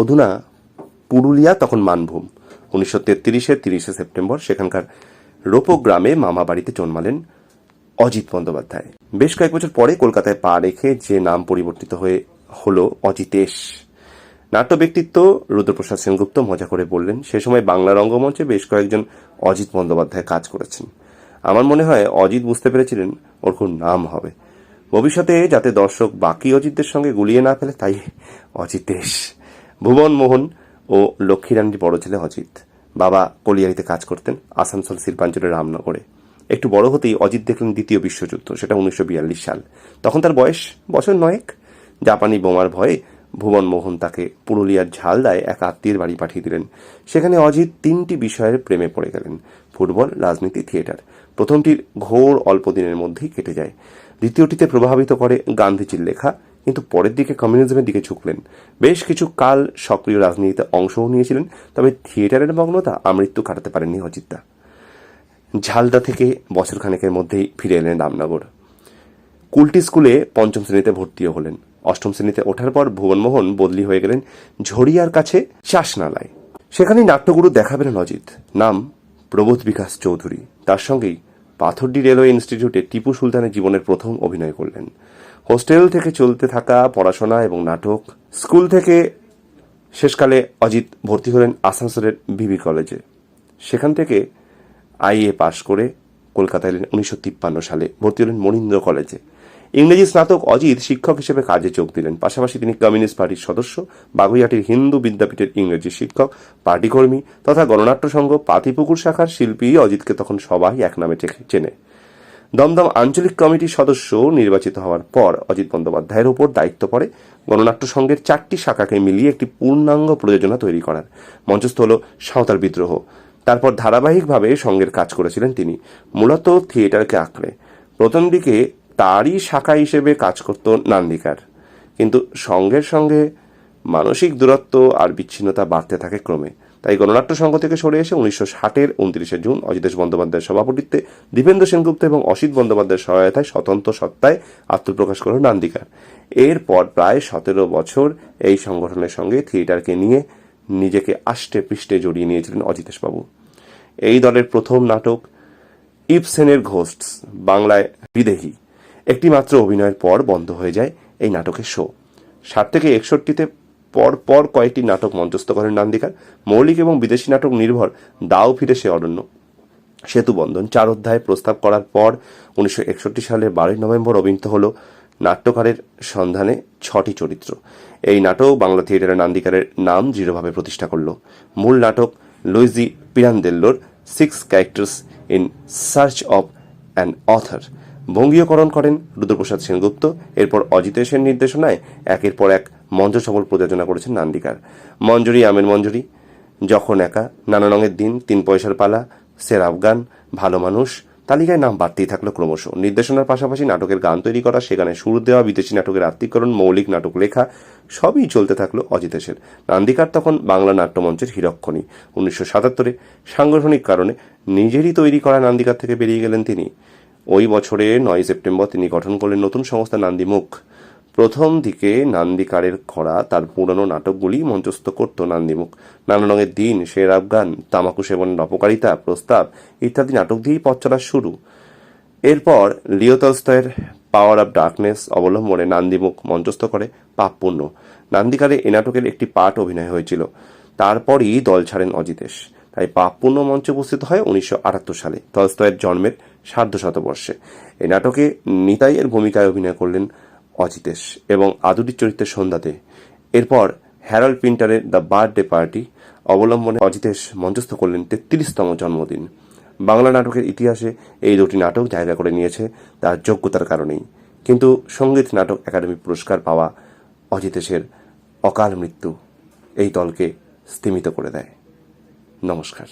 অধুনা পুরুলিয়া তখন মানভূম। উনিশশো তেত্রিশের তিরিশে সেপ্টেম্বর সেখানকার রোপো গ্রামে মামা বাড়িতে জন্মালেন অজিত বন্দ্যোপাধ্যায়। বেশ কয়েক বছর পরে কলকাতায় পা রেখে যে নাম পরিবর্তিত হয়ে হলো অজিতেশ। নাট্য ব্যক্তিত্ব রুদ্রপ্রসাদ সেনগুপ্ত মজা করে বললেন, সে সময় বাংলা রঙ্গমঞ্চে বেশ কয়েকজন অজিত বন্দ্যোপাধ্যায় কাজ করেছেন। আমার মনে হয় অজিত বুঝতে পেরেছিলেন ওর খুব নাম হবে। ভবিষ্যতে যাতে দর্শক বাকি অজিতদের সঙ্গে গুলিয়ে না ফেলে, তাই অজিতেশ। ভুবন মোহন ও লক্ষ্মীরানীর বড় ছেলে অজিত। বাবা কলিয়ারিতে কাজ করতেন আসানসোল শিল্পাঞ্চলের রামনগরে। একটু বড় হতেই অজিত দেখলেন দ্বিতীয় বিশ্বযুদ্ধ, সেটা উনিশশো বিয়াল্লিশ সাল। তখন তার বয়স বছর নয়েক। জাপানি বোমার ভয়ে ভুবন মোহন তাকে পুরুলিয়ার ঝালদায় এক আত্মীয়ের বাড়ি পাঠিয়ে দিলেন। সেখানে অজিত তিনটি বিষয়ের প্রেমে পড়ে গেলেন। ফুটবল, রাজনীতি, থিয়েটার। প্রথমটির ঘোর অল্প দিনের মধ্যেই কেটে যায়। দ্বিতীয়টিতে প্রভাবিত করে গান্ধীজির লেখা কিন্তু পরের দিকে কমিউনিজমের দিকে ঝুঁকলেন। বেশ কিছু কাল সক্রিয় রাজনীতিতে অংশও নিয়েছিলেন, তবে থিয়েটারের মগ্নতা আমৃত্যু কাটাতে পারেননি অজিতদা। ঝালদা থেকে বছরখানেকের মধ্যেই ফিরে এলেন রামনগর। কুলটি স্কুলে পঞ্চম শ্রেণীতে ভর্তিও হলেন। অষ্টম শ্রেণীতে ওঠার পর ভুবনমোহন বদলি হয়ে গেলেন ঝড়িয়ার কাছে শ্বাসনালায়। সেখানেই নাট্যগুরু দেখা পেলেন অজিত, নাম প্রবোধ বিকাশ চৌধুরী। তার সঙ্গেই পাথরডি রেলওয়ে ইনস্টিটিউটে টিপু সুলতানের জীবনের প্রথম অভিনয় করলেন। হোস্টেল থেকে চলতে থাকা পড়াশোনা এবং নাটক, স্কুল থেকে শেষকালে অজিত ভর্তি হলেন আসানসোলের বিবি কলেজে। সেখান থেকে আইএ পাশ করে কলকাতায় এলেন উনিশশো তিপ্পান্ন সালে, ভর্তি হলেন মনীন্দ্র কলেজে। ইংরেজি স্নাতক অজিত শিক্ষক হিসেবে কাজে যোগ দিলেন। পাশাপাশি তিনি কমিউনিস্ট পার্টির সদস্য, বাগুইয়াটির হিন্দু বিদ্যাপীঠের ইংরেজি শিক্ষক, পার্টিকর্মী তথা গণনাট্য সংঘ, পাতিপুকুর শাখার শিল্পী অজিতকে তখন সবাই এক নামে চেনে। দমদম আঞ্চলিক কমিটির সদস্য নির্বাচিত হওয়ার পর অজিত বন্দ্যোপাধ্যায়ের উপর দায়িত্ব পড়ে গণনাট্য সংঘের চারটি শাখাকে মিলিয়ে একটি পূর্ণাঙ্গ প্রযোজনা তৈরি করার। মঞ্চস্থ হল সাঁওতাল বিদ্রোহ। তারপর ধারাবাহিকভাবে সঙ্গের কাজ করেছিলেন তিনি। মূলত থিয়েটারকে আঁকড়ে। প্রথম দিকে তারই শাখা হিসেবে কাজ করত নান্দিকার। কিন্তু সঙ্গের সঙ্গে মানসিক দূরত্ব আর বিচ্ছিন্নতা বাড়তে থাকে ক্রমে। তাই গণনাট্য সংঘ থেকে সরে এসে উনিশশো ষাটের উনত্রিশে জুন অজিতেশ বন্দ্যোপাধ্যায়ের সভাপতিত্বে দীপেন্দ্র সেনগুপ্ত এবং অসিত বন্দ্যোপাধ্যায়ের সহায়তায় স্বতন্ত্র সত্তায় আত্মপ্রকাশ করল নান্দিকার এরপর প্রায় সতেরো বছর এই সংগঠনের সঙ্গে থিয়েটারকে নিয়ে নিজেকে আষ্টে পৃষ্ঠে জড়িয়ে নিয়েছিলেন অজিতেশবাবু। এই দলের প্রথম নাটক ইপসেনের ঘোস্টস, বাংলায় বিদেহী। একটি মাত্র অভিনয়ের পর বন্ধ হয়ে যায় এই নাটকের শো। ষাট থেকে একষট্টিতে পর পর কয়েকটি নাটক মঞ্চস্থ করেন নান্দিকার মৌলিক এবং বিদেশি নাটক নির্ভর, দাও ফিরে সে অরণ্য। সেতু বন্ধন চার অধ্যায় প্রস্তাব করার পর উনিশশো একষট্টি সালের বারোই নভেম্বর অভিনীত হল নাট্যকারের সন্ধানে ছটি চরিত্র। এই নাটক বাংলা থিয়েটারে নান্দিকারের নাম দৃঢ়ভাবে প্রতিষ্ঠা করল। মূল নাটক Luigi পিরান্দেল্লোর six characters in search of an author বঙ্গীয়করণ করেন রুদ্রপ্রসাদ সেনগুপ্ত। এরপর অজিতেশের নির্দেশনায় একের পর এক মঞ্চ সফল প্রযোজনা করেছেন নান্দিকার। মঞ্জুরি, আমের মঞ্জুরি, যখন একা, নানা রঙের দিন, তিন পয়সার পালা, সের আফগান ভালো মানুষ, তালিকায় নাম বাড়তেই থাকল ক্রমশ। নির্দেশনার পাশাপাশি নাটকের গান তৈরি করা সেখানে সুর দেওয়া, বিদেশি নাটকের আত্মীকরণ মৌলিক নাটক লেখা, সবই চলতে থাকল অজিতেশের নান্দিকার তখন বাংলা নাট্যমঞ্চের হিরক্ষণী। উনিশশো সাতাত্তরে সাংগঠনিক কারণে নিজেরই তৈরি করা নান্দিকার থেকে বেরিয়ে গেলেন তিনি। ওই বছরে নয় সেপ্টেম্বর তিনি গঠন করলেন নতুন সংস্থা নান্দিমুখ। প্রথম দিকে নান্দিকারের খরা, তার পুরনো নাটকগুলি মঞ্চস্থ করত নান্দিমুখ। নানা রঙের দিন শের আফগান তামাকু সেবনের অপকারিতা, প্রস্তাব ইত্যাদি নাটক দিয়েই পথ চলার শুরু। এরপর লিও তলস্তয়ের পাওয়ার অব ডার্কনেস অবলম্বনে নান্দিমুখ মঞ্চস্থ করে পাপপূর্ণ নান্দিকারে এ নাটকের একটি পাঠ অভিনয় হয়েছিল। তারপরই দল ছাড়েন অজিতেশ। তাই পাপপূর্ণ মঞ্চে উপস্থিত হয় উনিশশো আটাত্তর সালে। তলস্তয়ের জন্মের সার্ধ শতবর্ষে। এই নাটকে নিতাইয়ের ভূমিকায় অভিনয় করলেন অজিতেশ এবং আদুরির চরিত্রের সন্ধ্যাতে। এরপর হ্যারাল্ড পিন্টারের দ্য বার্থডে পার্টি অবলম্বনে অজিতেশ মঞ্চস্থ করলেন তেত্রিশতম জন্মদিন। বাংলা নাটকের ইতিহাসে এই দুটি নাটক জায়গা করে নিয়েছে তার যোগ্যতার কারণেই। কিন্তু সংগীত নাটক একাডেমি পুরস্কার পাওয়া অজিতেশের অকাল মৃত্যু এই দলকে স্তিমিত করে দেয়। নমস্কার।